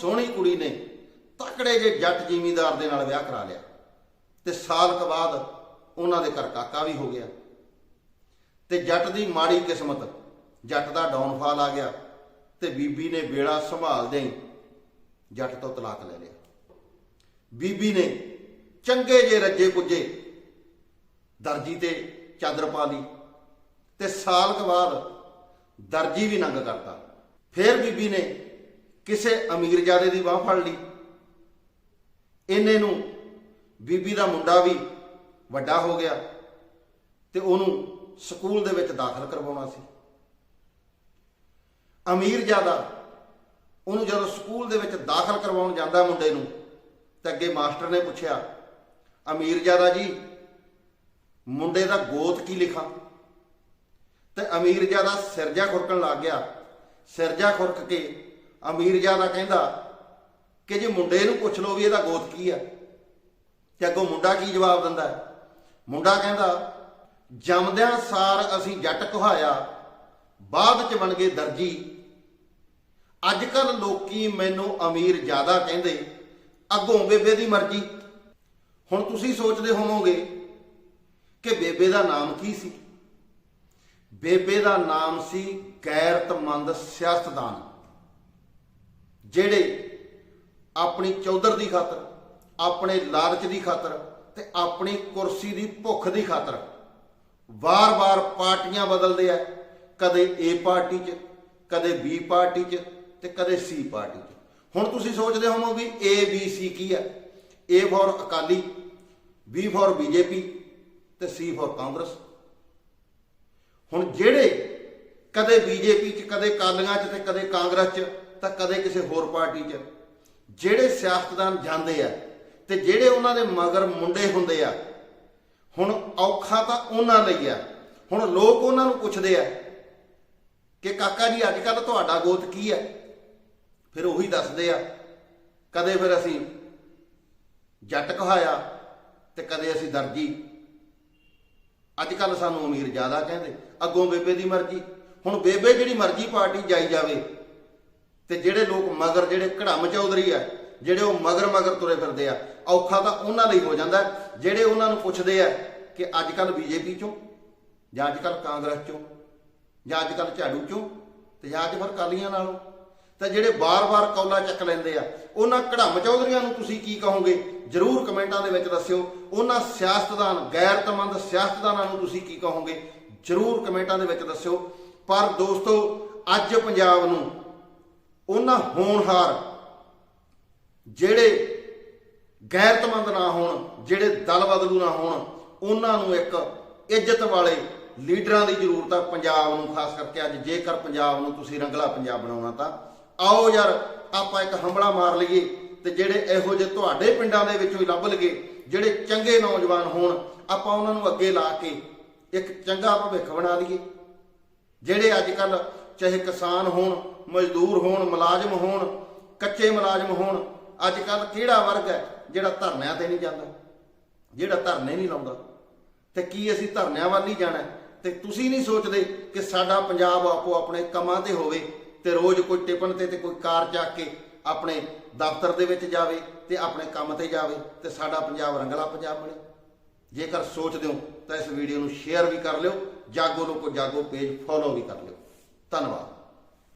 ਸੋਹਣੀ ਕੁੜੀ ਨੇ ਤਕੜੇ ਜੇ ਜੱਟ ਜ਼ਿਮੀਂਦਾਰ ਦੇ ਨਾਲ ਵਿਆਹ ਕਰਾ ਲਿਆ। ਤੇ ਸਾਲ ਕ ਬਾਅਦ ਉਹਨਾਂ ਦੇ ਘਰ ਕਾਕਾ ਵੀ ਹੋ ਗਿਆ। ਤੇ ਜੱਟ ਦੀ ਮਾੜੀ ਕਿਸਮਤ, ਜੱਟ ਦਾ ਡਾਊਨਫਾਲ ਆ ਗਿਆ ਤੇ ਬੀਬੀ ਨੇ ਬੇੜਾ ਸੰਭਾਲਦੇ ਹੀ ਜੱਟ ਤੋਂ ਤਲਾਕ ਲੈ ਲਿਆ। ਬੀਬੀ ਨੇ ਚੰਗੇ ਜੇ ਰੱਜੇ ਪੁੱਜੇ, ਦਰਜੀ ਤੇ ਚਾਦਰ ਪਾ ਲਈ ਤੇ ਸਾਲ ਕ ਬਾਅਦ ਦਰਜੀ ਵੀ ਨੰਗ ਕਰਤਾ। ਫਿਰ ਬੀਬੀ ਨੇ ਕਿਸੇ ਅਮੀਰਜ਼ਾਦੇ ਦੀ ਬਾਹ ਫੜ ਲਈ। ਇਹਨੇ ਨੂੰ ਬੀਬੀ ਦਾ ਮੁੰਡਾ ਵੀ ਵੱਡਾ ਹੋ ਗਿਆ ਤੇ ਉਹਨੂੰ ਸਕੂਲ ਦੇ ਵਿੱਚ ਦਾਖਲ ਕਰਵਾਉਣਾ ਸੀ। ਅਮੀਰਜ਼ਾਦਾ ਉਹਨੂੰ ਜਦੋਂ ਸਕੂਲ ਦੇ ਵਿੱਚ ਦਾਖਲ ਕਰਵਾਉਣ ਜਾਂਦਾ ਮੁੰਡੇ ਨੂੰ, ਤਾਂ ਅੱਗੇ ਮਾਸਟਰ ਨੇ ਪੁੱਛਿਆ ਅਮੀਰਜ਼ਾਦਾ ਜੀ, ਮੁੰਡੇ ਦਾ ਗੋਤ ਕੀ ਲਿਖਾਂ? ਤੇ ਅਮੀਰਜ਼ਾਦਾ ਸਿਰਜਾ ਖੁਰਕਣ ਲੱਗ ਗਿਆ। ਸਿਰਜਾ ਖੁਰਕ ਕੇ ਅਮੀਰ ਜ਼ਿਆਦਾ ਕਹਿੰਦਾ ਕਿ ਜੇ ਮੁੰਡੇ ਨੂੰ ਪੁੱਛ ਲਓ ਵੀ ਇਹਦਾ ਗੋਤ ਕੀ ਆ ਤੇ ਅੱਗੋਂ ਮੁੰਡਾ ਕੀ ਜਵਾਬ ਦਿੰਦਾ ਮੁੰਡਾ ਕਹਿੰਦਾ, ਜੰਮਦਿਆਂ ਸਾਰ ਅਸੀਂ ਜੱਟ ਕਹਾਇਆ, ਬਾਅਦ ਚ ਬਣ ਗਏ ਦਰਜੀ। ਅੱਜ ਕੱਲ ਲੋਕੀ ਮੈਨੂੰ ਅਮੀਰ ਜ਼ਿਆਦਾ ਕਹਿੰਦੇ, ਅੱਗੋਂ ਬੇਬੇ ਦੀ ਮਰਜ਼ੀ। ਹੁਣ ਤੁਸੀਂ ਸੋਚਦੇ ਹੋਵੋਗੇ ਕਿ ਬੇਬੇ ਦਾ ਨਾਮ ਕੀ ਸੀ? ਬੇਬੇ ਦਾ ਨਾਮ ਸੀ ਗੈਰਤਮੰਦ ਸਿਆਸਤਦਾਨ। ਜਿਹੜੇ ਆਪਣੀ ਚੌਧਰ ਦੀ ਖਾਤਰ, ਆਪਣੇ ਲਾਲਚ ਦੀ ਖਾਤਰ ਤੇ ਆਪਣੀ ਕੁਰਸੀ ਦੀ ਭੁੱਖ ਦੀ ਖਾਤਰ ਵਾਰ-ਵਾਰ ਪਾਰਟੀਆਂ ਬਦਲਦੇ ਆ, ਕਦੇ ਏ ਪਾਰਟੀ 'ਚ, ਕਦੇ ਬੀ ਪਾਰਟੀ 'ਚ ਤੇ ਕਦੇ ਸੀ ਪਾਰਟੀ 'ਚ। ਹੁਣ ਤੁਸੀਂ ਸੋਚਦੇ ਹੋ ਵੀ ਏ ਬੀ ਸੀ ਕੀ ਹੈ A for Akali B for BJP ਤੇ ਸੀ ਫੋਰ ਕਾਂਗਰਸ। ਹੁਣ ਜਿਹੜੇ ਕਦੇ ਬੀਜੇਪੀ 'ਚ, ਕਦੇ ਕਾਲੀਆਂ 'ਚ ਤੇ ਕਦੇ ਕਾਂਗਰਸ 'ਚ ਤਾਂ ਕਦੇ ਕਿਸੇ ਹੋਰ ਪਾਰਟੀ 'ਚ। ਜਿਹੜੇ ਸਿਆਸਤਦਾਨ ਜਾਂਦੇ ਆ ਤੇ ਜਿਹੜੇ ਉਹਨਾਂ ਦੇ ਮਗਰ ਮੁੰਡੇ ਹੁੰਦੇ ਆ, ਹੁਣ ਔਖਾ ਤਾਂ ਉਹਨਾਂ ਲਈ ਆ। ਹੁਣ ਲੋਕ ਉਹਨਾਂ ਨੂੰ ਪੁੱਛਦੇ ਆ ਕਿ ਕਾਕਾ ਜੀ ਅੱਜ ਕੱਲ ਤੁਹਾਡਾ ਗੋਤ ਕੀ ਹੈ ਫਿਰ ਉਹੀ ਦੱਸਦੇ ਆ, ਕਦੇ ਫਿਰ ਅਸੀਂ ਜੱਟ ਕਹਾਇਆ ਤੇ ਕਦੇ ਅਸੀਂ ਦਰਜੀ। ਅੱਜ ਕੱਲ ਸਾਨੂੰ ਅਮੀਰ ਜ਼ਿਆਦਾ ਕਹਿੰਦੇ, ਅੱਗੋਂ ਬੇਬੇ ਦੀ ਮਰਜ਼ੀ। ਹੁਣ ਬੇਬੇ ਜਿਹੜੀ ਮਰਜ਼ੀ ਪਾਰਟੀ ਜਾਈ ਜਾਵੇ ਤੇ ਜਿਹੜੇ ਲੋਕ ਮਗਰ, ਜਿਹੜੇ ਘੜਮ ਚੌਧਰੀ ਆ, ਜਿਹੜੇ ਉਹ ਮਗਰ ਮਗਰ ਤੁਰੇ ਫਿਰਦੇ ਆ, ਔਖਾ ਤਾਂ ਉਹਨਾਂ ਲਈ ਹੋ ਜਾਂਦਾ। ਜਿਹੜੇ ਉਹਨਾਂ ਨੂੰ ਪੁੱਛਦੇ ਆ ਕਿ ਅੱਜ ਕੱਲ ਬੀਜੇਪੀ ਚੋਂ, ਜਾਂ ਅੱਜ ਕੱਲ ਕਾਂਗਰਸ ਚੋਂ, ਜਾਂ ਅੱਜ ਕੱਲ ਝਾੜੂ ਚੋਂ, ਤੇ ਜਾਂ ਅੱਜ ਫਿਰ ਕਾਲੀਆਂ ਨਾਲੋਂ, ਤਾਂ ਜਿਹੜੇ ਬਾਰ-ਬਾਰ ਕੌਲਾ ਚੱਕ ਲੈਂਦੇ ਆ, ਉਹਨਾਂ ਘੜਮ ਚੌਧਰੀਆਂ ਨੂੰ ਤੁਸੀਂ ਕੀ ਕਹੋਗੇ? ਜਰੂਰ ਕਮੈਂਟਾਂ ਦੇ ਵਿੱਚ ਦੱਸਿਓ। ਉਹਨਾਂ ਸਿਆਸਤਦਾਨ, ਗੈਰਤਮੰਦ ਸਿਆਸਤਦਾਨਾਂ ਨੂੰ ਤੁਸੀਂ ਕੀ ਕਹੋਗੇ? ਜਰੂਰ ਕਮੈਂਟਾਂ ਦੇ ਵਿੱਚ ਦੱਸਿਓ। ਪਰ ਦੋਸਤੋ, ਅੱਜ ਪੰਜਾਬ ਨੂੰ ਉਹਨਾਂ ਹੋਣਹਾਰ ਜਿਹੜੇ ਗੈਰਤਮੰਦ ਨਾ ਹੋਣ, ਜਿਹੜੇ ਦਲ ਬਦਲੂ ਨਾ ਹੋਣ, ਉਹਨਾਂ ਨੂੰ ਇੱਕ ਇੱਜ਼ਤ ਵਾਲੇ ਲੀਡਰਾਂ ਦੀ ਜ਼ਰੂਰਤ ਆ ਪੰਜਾਬ ਨੂੰ, ਖਾਸ ਕਰਕੇ ਅੱਜ ਜੇਕਰ ਪੰਜਾਬ ਨੂੰ ਤੁਸੀਂ ਰੰਗਲਾ ਪੰਜਾਬ ਬਣਾਉਣਾ ਤਾਂ। ਆਓ ਯਾਰ, ਆਪਾਂ ਇੱਕ ਹੰਬਲਾ ਮਾਰ ਲਈਏ ਤੇ ਜਿਹੜੇ ਇਹੋ ਜਿਹੇ ਤੁਹਾਡੇ ਪਿੰਡਾਂ ਦੇ ਵਿੱਚੋਂ ਹੀ ਲੱਭ ਲਗੇ ਜਿਹੜੇ ਚੰਗੇ ਨੌਜਵਾਨ ਹੋਣ, ਆਪਾਂ ਉਹਨਾਂ ਨੂੰ ਅੱਗੇ ਲਾ ਕੇ ਇੱਕ ਚੰਗਾ ਭਵਿੱਖ ਬਣਾ ਲਈਏ। ਜਿਹੜੇ ਅੱਜ ਕੱਲ੍ਹ ਚਾਹੇ ਕਿਸਾਨ ਹੋਣ, ਮਜ਼ਦੂਰ ਹੋਣ, ਮੁਲਾਜ਼ਮ ਹੋਣ, ਕੱਚੇ ਮੁਲਾਜ਼ਮ ਹੋਣ ਅੱਜ ਕੱਲ ਕਿਹੜਾ ਵਰਗ ਹੈ ਜਿਹੜਾ ਧਰਨਿਆਂ ਤੇ ਨਹੀਂ ਜਾਂਦਾ? ਜਿਹੜਾ ਧਰਨੇ ਨਹੀਂ ਲਾਉਂਦਾ? ਤੇ ਕੀ ਅਸੀਂ ਧਰਨਿਆਂ ਵੱਲ ਨਹੀਂ ਜਾਣਾ? ਤੇ ਤੁਸੀਂ ਨਹੀਂ ਸੋਚਦੇ ਕਿ ਸਾਡਾ ਪੰਜਾਬ ਆਪੋ ਆਪਣੇ ਕੰਮਾਂ ਤੇ ਹੋਵੇ ਤੇ ਰੋਜ਼ ਕੋਈ ਟਿਪਣ ਤੇ ਤੇ ਕੋਈ ਕਾਰ ਚੱਕ ਕੇ ਆਪਣੇ ਦਫ਼ਤਰ ਦੇ ਵਿੱਚ ਜਾਵੇ ਤੇ ਆਪਣੇ ਕੰਮ ਤੇ ਜਾਵੇ ਤੇ ਸਾਡਾ ਪੰਜਾਬ ਰੰਗਲਾ ਪੰਜਾਬ ਬਣੇ। ਜੇਕਰ ਸੋਚਦੇ ਹੋ ਤਾਂ ਇਸ ਵੀਡੀਓ ਨੂੰ ਸ਼ੇਅਰ ਵੀ ਕਰ ਲਿਓ, ਜਾਗੋ ਲੋਕੋ ਜਾਗੋ ਪੇਜ ਫੋਲੋ ਵੀ ਕਰ ਲਿਓ। ਧੰਨਵਾਦ